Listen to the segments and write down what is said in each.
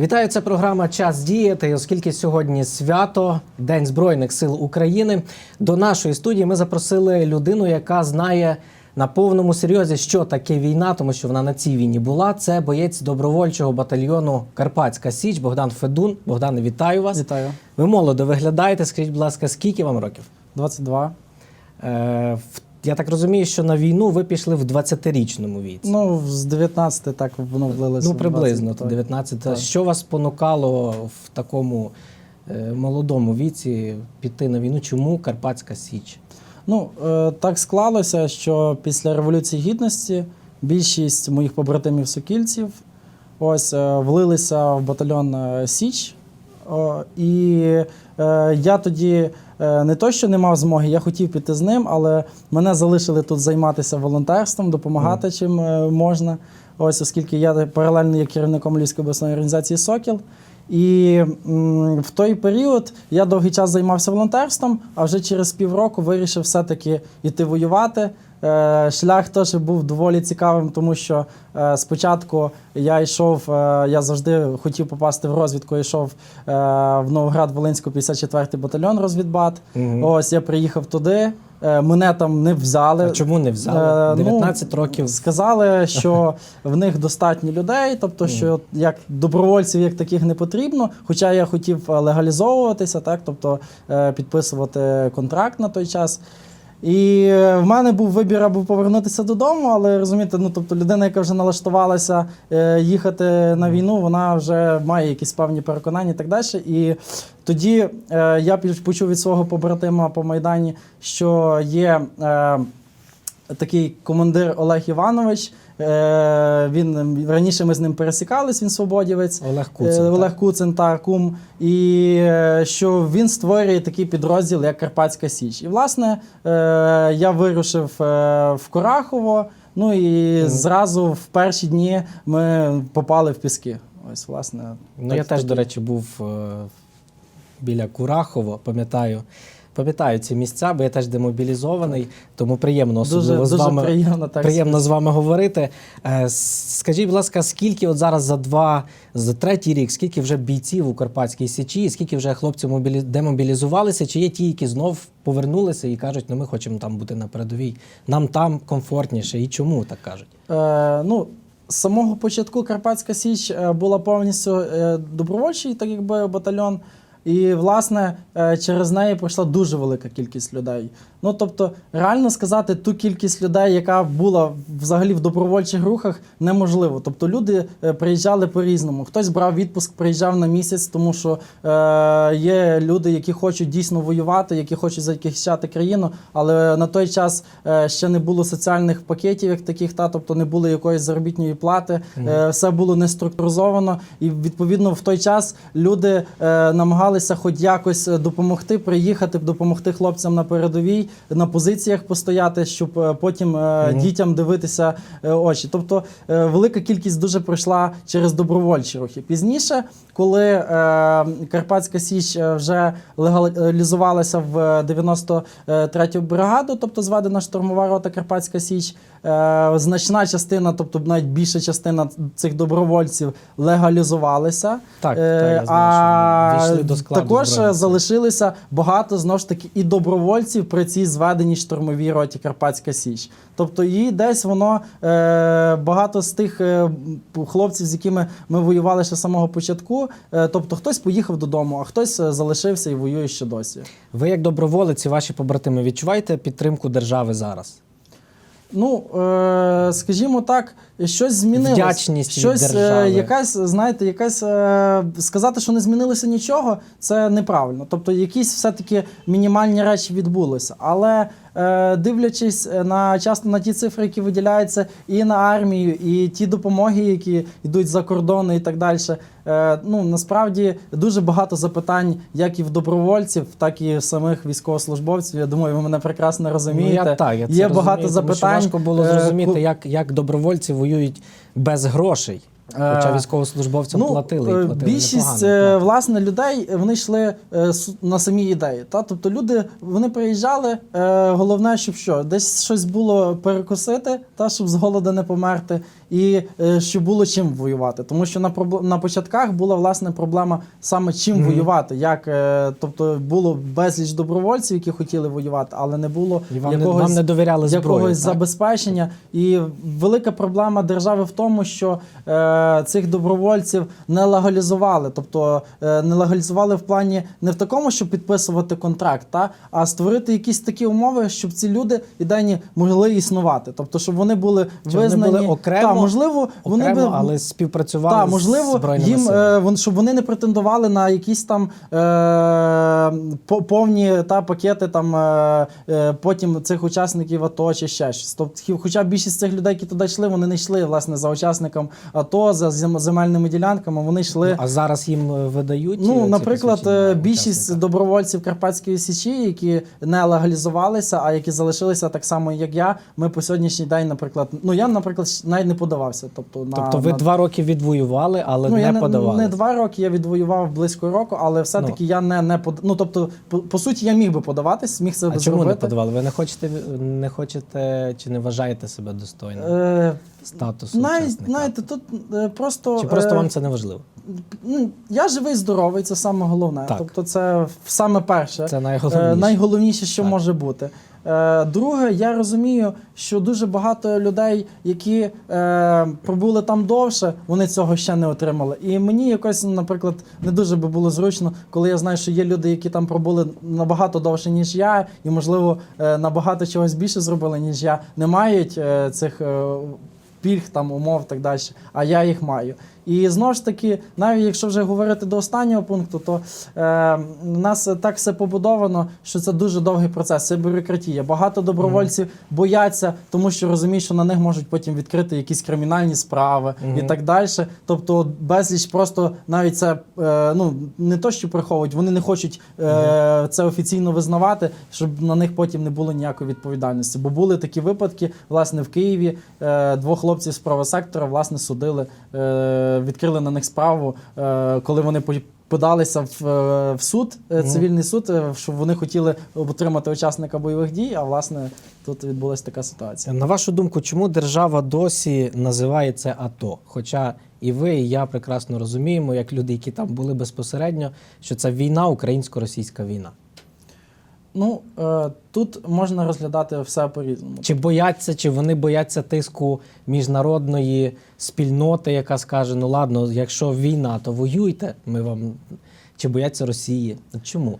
Вітаю, це програма Час діяти. Оскільки сьогодні свято, День Збройних сил України, до нашої студії ми запросили людину, яка знає на повному серйозі, що таке війна, тому що вона на цій війні була. Це боєць добровольчого батальйону Карпатська Січ Богдан Федун. Богдане, вітаю вас. Вітаю. Ви молодо виглядаєте. Скажіть, будь ласка, скільки вам років? 22. Е, в- я так розумію, що на війну ви пішли в 20-річному віці. Ну, з 19 так воно влилося. Ну, приблизно 20, 19. Так. Що вас спонукало в такому е, молодому віці піти на війну? Чому Карпатська Січ? Ну, е, так склалося, що після Революції Гідності більшість моїх побратимів сокільців ось е, влилися в батальйон е, Січ. О, і е, я тоді не то, що не мав змоги, я хотів піти з ним, але мене залишили тут займатися волонтерством, допомагати чим е, можна. Ось, оскільки я паралельно є керівником Львівської обласної організації Сокіл. І м, в той період я довгий час займався волонтерством, а вже через півроку вирішив все-таки йти воювати. Е, Шлях теж був доволі цікавим, тому що е, спочатку я йшов, е, я завжди хотів попасти в розвідку. Я йшов в Новоград-Волинську 54-й батальйон розвідбат. Мгм. Ось я приїхав туди. Мене там не взяли. А чому не взяли? ну, 19 років. Сказали, що в них достатньо людей, тобто, що як добровольців як таких не потрібно. Хоча я хотів легалізовуватися, так, тобто підписувати контракт на той час. І е, в мене був вибір або повернутися додому, але розумієте, ну тобто людина, яка вже налаштувалася е, їхати на війну, вона вже має якісь певні переконання і так далі. І тоді е, я почув від свого побратима по Майдані, що є. Такий командир Олег Іванович. Е, він раніше ми з ним пересікались, він свободівець. Олег Куцин. Е. Олег Куцин та кум. І е, що він створює такий підрозділ, як Карпатська Січ. І, власне, я вирушив в Корахово. Ну і зразу в перші дні ми попали в піски. Ось, власне. Ну, так- я теж, так до речі, був е, біля Курахово, пам'ятаю. Пам'ятаю ці місця, бо я теж демобілізований, тому приємно дуже, особливо з дуже вами приємно так. Приємно з вами говорити. Е, Скажіть, будь ласка, скільки от зараз за два, за третій рік, скільки вже бійців у Карпатській Січі, скільки вже хлопців демобілізувалися? Чи є ті, які знов повернулися і кажуть, ну ми хочемо там бути на передовій, нам там комфортніше. І чому так кажуть? Е, ну, з самого початку Карпатська Січ е, була повністю е, добровольчий, так якби батальйон. І, власне, е, через неї пройшла дуже велика кількість людей. Ну, тобто, реально сказати ту кількість людей, яка була взагалі в добровольчих рухах, неможливо. Тобто люди е, приїжджали по-різному. Хтось брав відпуск, приїжджав на місяць, тому що е, є люди, які хочуть дійсно воювати, які хочуть захищати країну, але на той час е, ще не було соціальних пакетів, як таких, та тобто не було якоїсь заробітної плати, е, все було не структуризовано, і відповідно в той час люди е, намагалися хоч якось е, допомогти, приїхати, допомогти хлопцям на передовій, на позиціях постояти, щоб е, потім угу. Дітям дивитися е, очі. Тобто велика кількість дуже пройшла через добровольчі рухи. Пізніше, коли е, Карпатська Січ е, вже легалізувалася в 93-ю бригаду, тобто зведена штурмова рота Карпатська Січ, е, значна частина, тобто навіть більша частина цих добровольців легалізувалися. Так, так, я знаю, що а до складу також е, залишилися багато знову ж таки і добровольців при цій зведеній штурмовій роті Карпатська Січ. Тобто, і десь воно багато з тих хлопців, з якими ми воювали ще з самого початку. Е, тобто, хтось поїхав додому, а хтось е, залишився і воює ще досі. Ви як доброволець і ваші побратими відчуваєте підтримку держави зараз? Ну, е, скажімо так, щось змінилось. Вдячність щось, е, держави. якась, знаєте, якась е, сказати, що не змінилося нічого, це неправильно. Тобто, якісь все-таки мінімальні речі відбулися. Але е, дивлячись на часто на ті цифри, які виділяються і на армію, і ті допомоги, які йдуть за кордони і так далі. Ну насправді дуже багато запитань, як і в добровольців, так і в самих військовослужбовців. Я думаю, ви мене прекрасно розумієте. Ну, я, так, я це Є розумію, багато тому що запитань. важко було зрозуміти, як, як добровольці воюють без грошей. Хоча Е, військовослужбовцям платили і е, платили більшість непогано, власне людей вони йшли е, на самі ідеї. Та? Тобто люди вони приїжджали. Головне, щоб що, десь щось було перекусити, та щоб з голоду не померти, і щоб було чим воювати. Тому що на на початках була власне проблема саме чим Мгм. воювати. Як тобто було безліч добровольців, які хотіли воювати, але не було І вам, не, вам не довіряли зброю. якогось так? забезпечення. І велика проблема держави в тому, що цих добровольців не легалізували. Тобто е, не легалізували в плані не в такому, щоб підписувати контракт, та, а створити якісь такі умови, щоб ці люди ідейні могли існувати. Тобто, щоб вони були Чи вони були окремо, та, можливо, вони би але співпрацювали так, з можливо, Збройними їм силами. е, щоб вони не претендували на якісь там е, повні та пакети там е, е, потім цих учасників АТО чи ще щось. Тобто, хоча більшість цих людей, які туди йшли, вони не йшли власне за учасником АТО, за земельними ділянками. Вони йшли. А зараз їм е, видають. е, Ну, наприклад, е, більшість добровольців Карпатської січі, які не легалізувалися, а які залишилися так само, як я. Ми по сьогоднішній день, наприклад, ну я, наприклад, навіть не подавався. Тобто, на, Тобто ви на... два роки відвоювали, але Ну, не я подавали. не два роки, я відвоював близько року, але все-таки я не, не под... Ну, тобто, по, по суті, я міг би подаватись, міг себе а чому не подавали? Ви не хочете, не хочете чи не вважаєте себе достойним Е, статусу навіть, знаєте, тут е, просто. Чи просто е, вам це не важливо? ну, я живий, здоровий, це саме головне. Так. Тобто, це саме перше. Це Е, найголовніше. найголовніше, що Так. може бути. Е, Друге, я розумію, що дуже багато людей, які е, пробули там довше, вони цього ще не отримали. І мені якось, наприклад, не дуже би було зручно, коли я знаю, що є люди, які там пробули набагато довше, ніж я, і, можливо, е, набагато чогось більше зробили, ніж я, не мають е, цих. е, Пільг там умов так далі, а я їх маю. І знову ж таки, навіть якщо вже говорити до останнього пункту, то е, у нас так все побудовано, що це дуже довгий процес, це бюрократія. Багато добровольців бояться, тому що розуміють, що на них можуть потім відкрити якісь кримінальні справи і так далі. Тобто безліч просто навіть це е, ну не то, що приховують, вони не хочуть е, це офіційно визнавати, щоб на них потім не було ніякої відповідальності. Бо були такі випадки, власне, в Києві е, двох хлопців з правосектора власне судили, е, відкрили на них справу, е, коли вони подалися в, е, суд, цивільний суд, що вони хотіли отримати учасника бойових дій. А власне тут відбулася така ситуація. На вашу думку, чому держава досі називає це АТО? Хоча і ви, і я прекрасно розуміємо, як люди, які там були безпосередньо, що це війна, українсько-російська війна. Ну е, тут можна розглядати все по-різному. Чи бояться, чи вони бояться тиску міжнародної спільноти, яка скаже: ну ладно, якщо війна, то воюйте. Ми вам чи бояться Росії? Чому?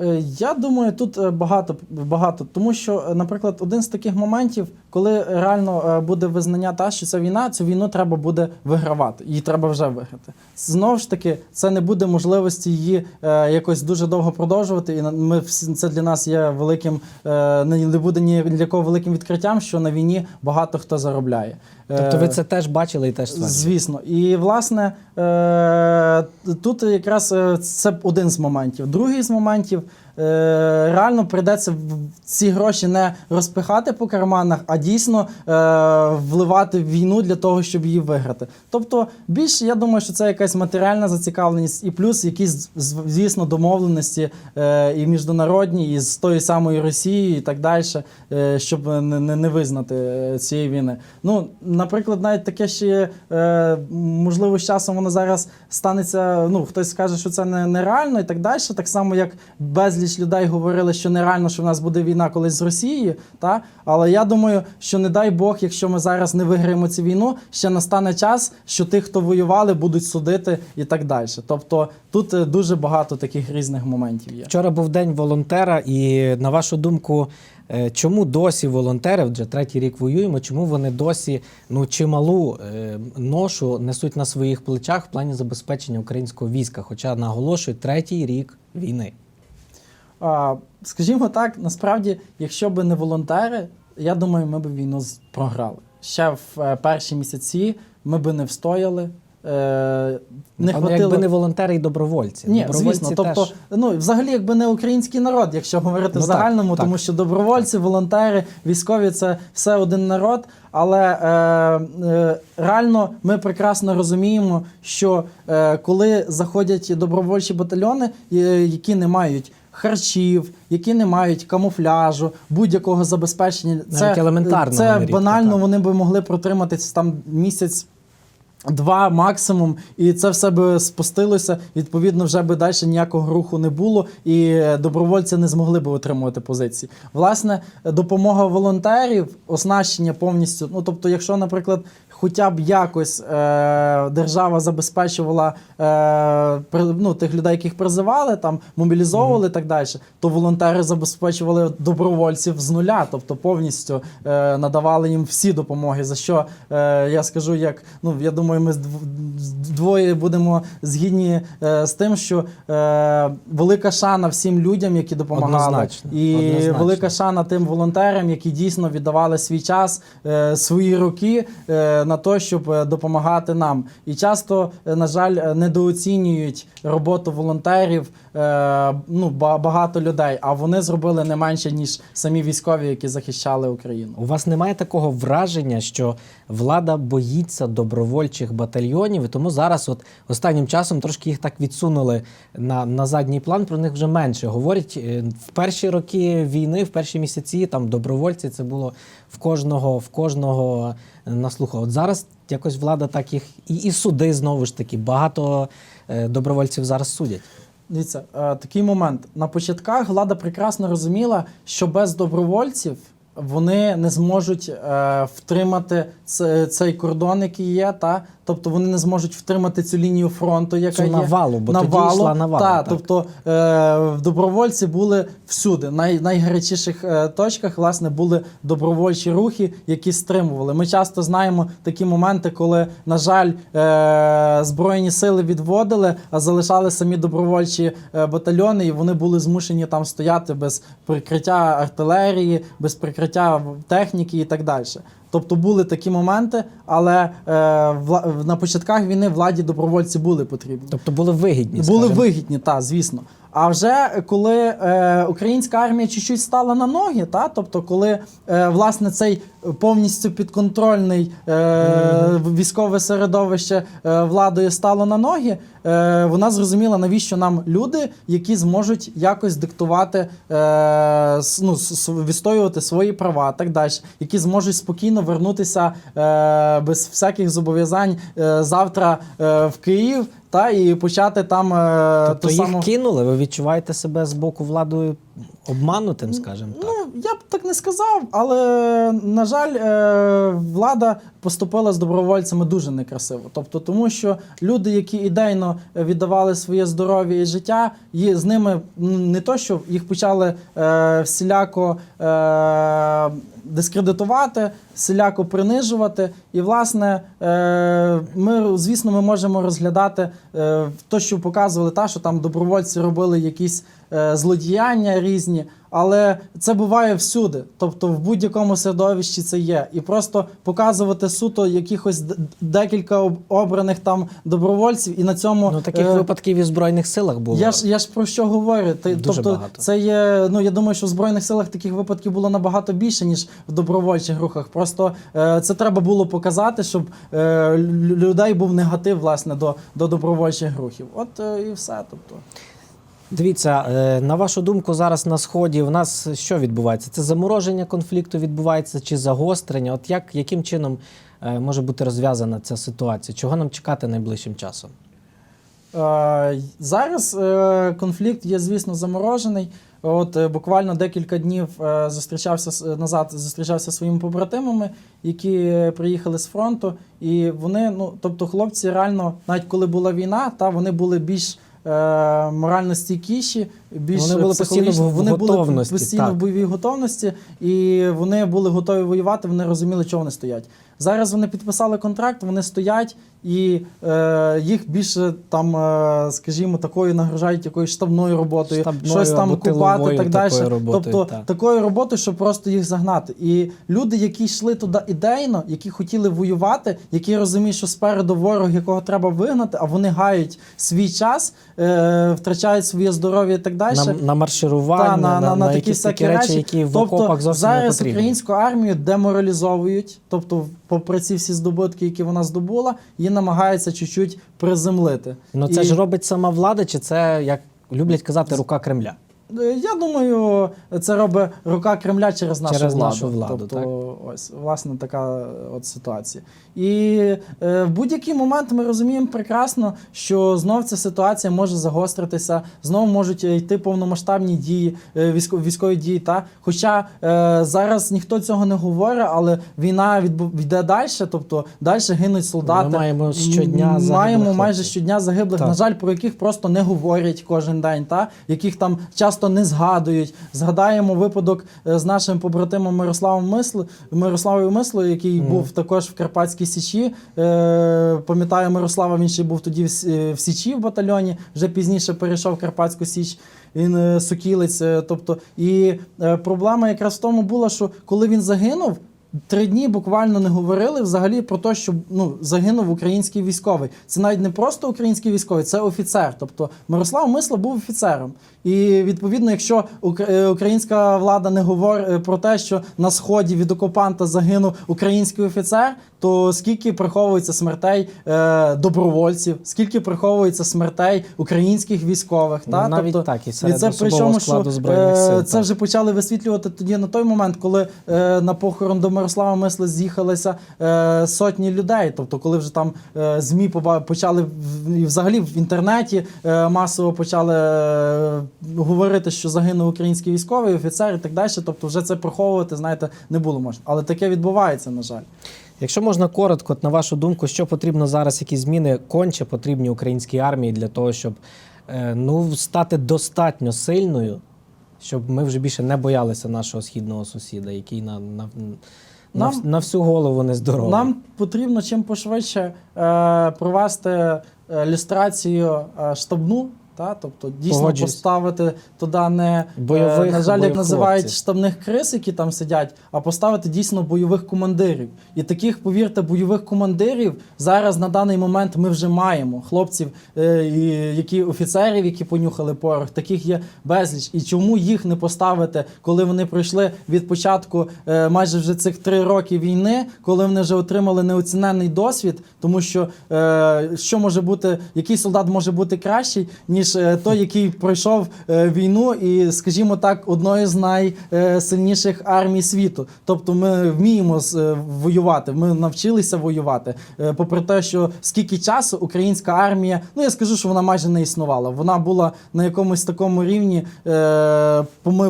Е, Я думаю, тут е, багато багато, тому що, наприклад, один з таких моментів, коли реально е, буде визнання та, що це війна, цю війну треба буде вигравати, її треба вже виграти. Знову ж таки, це не буде можливості її е, якось дуже довго продовжувати. І ми всі це для нас є великим, е, не буде ні для кого великим відкриттям, що на війні багато хто заробляє. Тобто ви це теж бачили і теж стверджуєте? Звісно, і власне тут якраз це один з моментів. Другий з моментів реально прийдеться ці гроші не розпихати по карманах, а дійсно е, вливати в війну для того, щоб її виграти. Тобто, більше я думаю, що це якась матеріальна зацікавленість, і плюс якісь звісно домовленості е, і міжнародні, і з тої самої Росії, і так далі, е, щоб не, визнати е, цієї війни. Ну, наприклад, навіть таке ще е, можливо, з часом воно зараз станеться. Ну, хтось скаже, що це не, нереально і так далі. Так само, як безліч людей говорили, що нереально, що в нас буде війна колись з Росією. Та? Але я думаю, що не дай Бог, якщо ми зараз не виграємо цю війну, ще настане час, що тих, хто воювали, будуть судити і так далі. Тобто тут е, дуже багато таких різних моментів є. Вчора був день волонтера, і на вашу думку, е, чому досі волонтери, вже третій рік воюємо, чому вони досі ну чималу е, ношу несуть на своїх плечах в плані забезпечення українського війська? Хоча наголошую, третій рік війни. А, скажімо так, насправді, якщо б не волонтери, я думаю, ми б війну програли. Ще в е, перші місяці ми б не встояли. е, не Напевно, хватило. якби не волонтери і добровольці. Ні, добровольці звісно. Тобто, теж... ну взагалі, якби не український народ, якщо говорити Ну, в так, загальному, так. тому що добровольці, волонтери, військові це все один народ. Але е, е, реально ми прекрасно розуміємо, що е, коли заходять добровольчі батальйони, е, які не мають. Харчів, які не мають камуфляжу, будь-якого забезпечення, Навіть елементарного це нерідко, банально. так. Вони би могли протриматись там місяць Два максимум, і це все би спустилося. Відповідно, вже би далі ніякого руху не було, і добровольці не змогли би отримувати позиції. Власне, допомога волонтерів, оснащення повністю. Ну тобто, якщо, наприклад, хоча б якось е, держава забезпечувала е, ну, тих людей, яких призивали, там мобілізовували і так далі, то волонтери забезпечували добровольців з нуля, тобто повністю е, надавали їм всі допомоги. За що е, я скажу, як ну я думаю, ми двоє будемо згідні е, з тим, що е, велика шана всім людям, які допомагали, Однозначно, і однозначно. велика шана тим волонтерам, які дійсно віддавали свій час, е, свої роки е, на те, щоб е, допомагати нам. І часто, е, на жаль, е, недооцінюють роботу волонтерів ну, ба- багато людей, а вони зробили не менше, ніж самі військові, які захищали Україну. У вас немає такого враження, що влада боїться добровольчих батальйонів, і тому зараз, от останнім часом, трошки їх так відсунули на, на задній план. Про них вже менше говорять. Е, В перші роки війни, в перші місяці, там добровольці це було в кожного, в кожного е, на слуху. От зараз якось влада так їх і, і суди знову ж таки багато е, добровольців зараз судять. Дивіться, е, такий момент. На початках влада прекрасно розуміла, що без добровольців вони не зможуть е, втримати цей кордон, який є, та тобто вони не зможуть втримати цю лінію фронту, яка Цю є навалу, бо тоді йшла навала, Та, так. тобто е, добровольці були всюди. Най, найгарячіших е, точках власне були добровольчі рухи, які стримували. Ми часто знаємо такі моменти, коли, на жаль, е, збройні сили відводили, а залишали самі добровольчі е, батальйони, і вони були змушені там стояти без прикриття артилерії, без прикриття техніки і так далі. Тобто були такі моменти, але е, вла- на початках війни владі добровольці були потрібні. Тобто були вигідні. Були скажімо. вигідні, так, звісно. А вже коли е, українська армія чуть-чуть стала на ноги, та, тобто, коли е, власне цей повністю підконтрольний е, військове середовище е, владою стало на ноги, е, вона зрозуміла, навіщо нам люди, які зможуть якось диктувати, е, ну, відстоювати свої права, так далі, які зможуть спокійно вернутися е, без всяких зобов'язань е, завтра е, в Київ. Та і почати там е, Тобто ту їх саму... кинули, ви відчуваєте себе з боку владою обманутим, скажімо так. Ну, я б так не сказав, але на жаль, е, влада поступила з добровольцями дуже некрасиво. Тобто, тому що люди, які ідейно віддавали своє здоров'я і життя, є, з ними не то, що їх почали е, всіляко е, дискредитувати, всіляко принижувати. І, власне, ми, звісно, ми можемо розглядати е, то, що показували, та, що там добровольці робили якісь злодіяння різні, але це буває всюди. Тобто в будь-якому середовищі це є. І просто показувати суто якихось декілька обраних там добровольців, і на цьому Ну, таких е, випадків і в Збройних силах було. я ж я ж про що говорю? Ти, Дуже тобто, багато. це є. Ну я думаю, що в збройних силах таких випадків було набагато більше, ніж в добровольчих рухах. Просто е, це треба було показати, щоб е, людей був негатив власне до, до добровольчих рухів. От е, і все. Тобто. Дивіться, е, на вашу думку, зараз на сході в нас що відбувається? Це замороження конфлікту відбувається чи загострення? От як яким чином е, може бути розв'язана ця ситуація? Чого нам чекати найближчим часом? Е, Зараз конфлікт є, звісно, заморожений. От буквально декілька днів зустрічався назад, зустрічався своїми побратимами, які приїхали з фронту, і вони, ну тобто, хлопці реально, навіть коли була війна, та вони були більш морально стійкіші, більш Вони були постійно в вони готовності, були постійно так. в бойовій готовності, і вони були готові воювати. Вони розуміли, чого вони стоять. Зараз вони підписали контракт, вони стоять і е, їх більше там, е, скажімо, такою нагружають якоюсь штабною роботою, Штабною щось там купати і так далі. такою тобто так. такою роботою, щоб просто їх загнати. І люди, які йшли туди ідейно, які хотіли воювати, які розуміють, що спереду ворог, якого треба вигнати, а вони гають свій час, е, втрачають своє здоров'я і так далі. На, на марширування, Та, на, на, такі якісь такі всякі речі, які в тобто, окопах зовсім не зараз потрібні. українську армію деморалізовують, тобто, попри ці всі здобутки, які вона здобула, її намагаються чуть-чуть приземлити. Ну це І- ж робить сама влада, чи це, як люблять казати, рука Кремля? Е, Я думаю, це робить рука Кремля через нашу Через владу. нашу владу, тобто, так? ось власне така от ситуація. І е, в будь-який момент ми розуміємо прекрасно, що знов ця ситуація може загостритися, знов можуть е, йти повномасштабні дії, е, військо- військові дії. Та хоча е, зараз ніхто цього не говорить, але війна відбу- йде далі, тобто далі гинуть солдати. Ми маємо щодня М, загиблих маємо майже щодня загиблих. Так. На жаль, про яких просто не говорять кожен день, та яких там часто не згадують. Згадаємо випадок е, з нашим побратимом Мирославом Мисли, Мирославою Мислою, який mm. був також в Карпатській Січі. Е, пам'ятаю Мирослава, він ще був тоді в, е, в Січі в батальйоні, вже пізніше перейшов в Карпатську Січ. Він сокілець. е, Тобто, і проблема якраз в тому була, що коли він загинув. Три дні буквально не говорили взагалі про те, що ну загинув український військовий. Це навіть не просто український військовий, це офіцер. Тобто Мирослав Мисла був офіцером. І відповідно, якщо е, українська влада не говорить про те, що на сході від окупанта загинув український офіцер, то скільки приховується смертей е, добровольців, скільки приховується смертей українських військових, Ну, та навіть тобто, так, і серед це особового причому, складу що Збройних е, це вже почали висвітлювати тоді на той момент, коли е, на похорон до Мирослава Мисли з'їхалися е, сотні людей. Тобто, коли вже там е, ЗМІ почали і взагалі в інтернеті е, масово почали е, говорити, що загинув український військовий офіцер і так далі. Тобто, вже це приховувати, знаєте, не було можна. Але таке відбувається, на жаль. Якщо можна коротко, на вашу думку, що потрібно зараз, які зміни конче потрібні українській армії для того, щоб е, ну, стати достатньо сильною, щоб ми вже більше не боялися нашого східного сусіда, який на, на, Нам- на всю голову не здорово. Нам потрібно чим пошвидше е, провести е, люстрацію е, штабну. Та, тобто дійсно Погоджуюсь. поставити туди не Бойових- е, на жаль, як називають хлопців. штабних крис, які там сидять, а поставити дійсно бойових командирів. І таких, повірте, бойових командирів зараз на даний момент ми вже маємо. Хлопців, е, які офіцерів, які понюхали порох, таких є безліч. І чому їх не поставити, коли вони пройшли від початку е, майже вже цих три роки війни, коли вони вже отримали неоціненний досвід, тому що е, що може бути, який солдат може бути кращий, ніж е, той, який пройшов е, війну, і, скажімо так, одною з найсильніших армій світу. Тобто ми вміємо е, воювати, ми навчилися воювати. Попри те, що скільки часу українська армія, ну я скажу, що вона майже не існувала. Вона була на якомусь такому рівні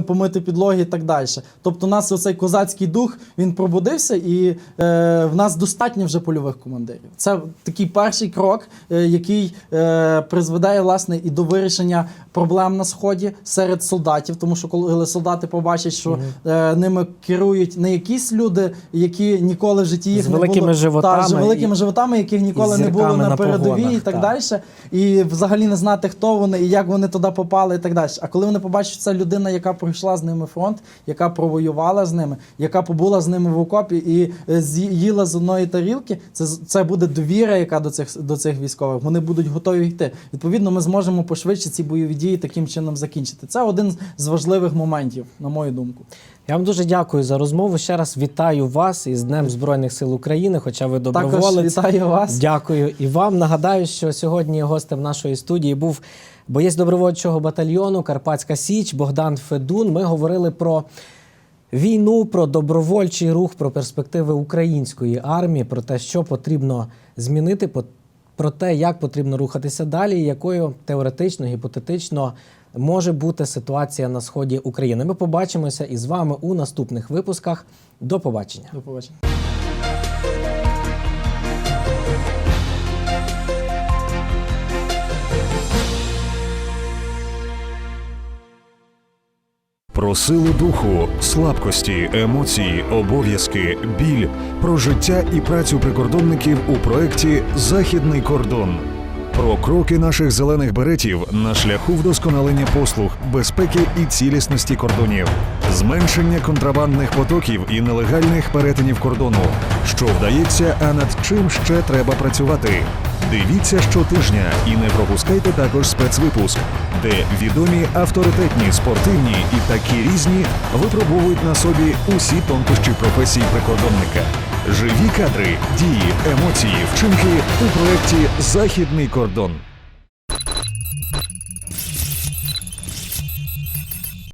помити підлоги і так далі. Тобто, у нас оцей козацький дух він пробудився, і в нас достатньо вже польових командирів. Це такий перший крок, який призведе власне і до вирішення проблем на сході серед солдатів. Тому що коли солдати побачать, що е, ними керують не якісь люди, які ніколи в житті їх З не великими було, животами та, з великими і- животами, яких ніколи не було на на передовій погонах, і так так. далі. І взагалі не знати, хто вони і як вони туди попали, і так далі. А коли вони побачать, що це людина, яка пройшла з ними фронт, яка провоювала з ними, яка побула з ними в окопі і е, з'ї- їла з одної тарілки, це, це буде довіра, яка до цих до цих військових. Вони будуть готові йти. Відповідно, ми зможемо пошвидше ці бойові дії таким чином закінчити. Це один з важливих моментів, на мою думку. Я вам дуже дякую за розмову. Ще раз вітаю вас із Днем Збройних сил України, хоча ви Також вітаю вас. Дякую і вам. Нагадаю, що сьогодні гостем нашої студії був боєць добровольчого батальйону Карпатська Січ Богдан Федун. Ми говорили про війну, про добровольчий рух, про перспективи української армії, про те, що потрібно змінити, про те, як потрібно рухатися далі, якою теоретично, гіпотетично може бути ситуація на сході України. Ми побачимося із вами у наступних випусках. До побачення. До побачення. Про силу духу, слабкості, емоції, обов'язки, біль, про життя і працю прикордонників у проєкті Західний кордон. Про кроки наших зелених беретів на шляху вдосконалення послуг, безпеки і цілісності кордонів, зменшення контрабандних потоків і нелегальних перетинів кордону, що вдається, а над чим ще треба працювати. Дивіться щотижня і не пропускайте також спецвипуск, де відомі авторитетні спортивні і такі різні випробовують на собі усі тонкощі професії прикордонника. Живі кадри, дії, емоції, вчинки у проєкті Західний кордон.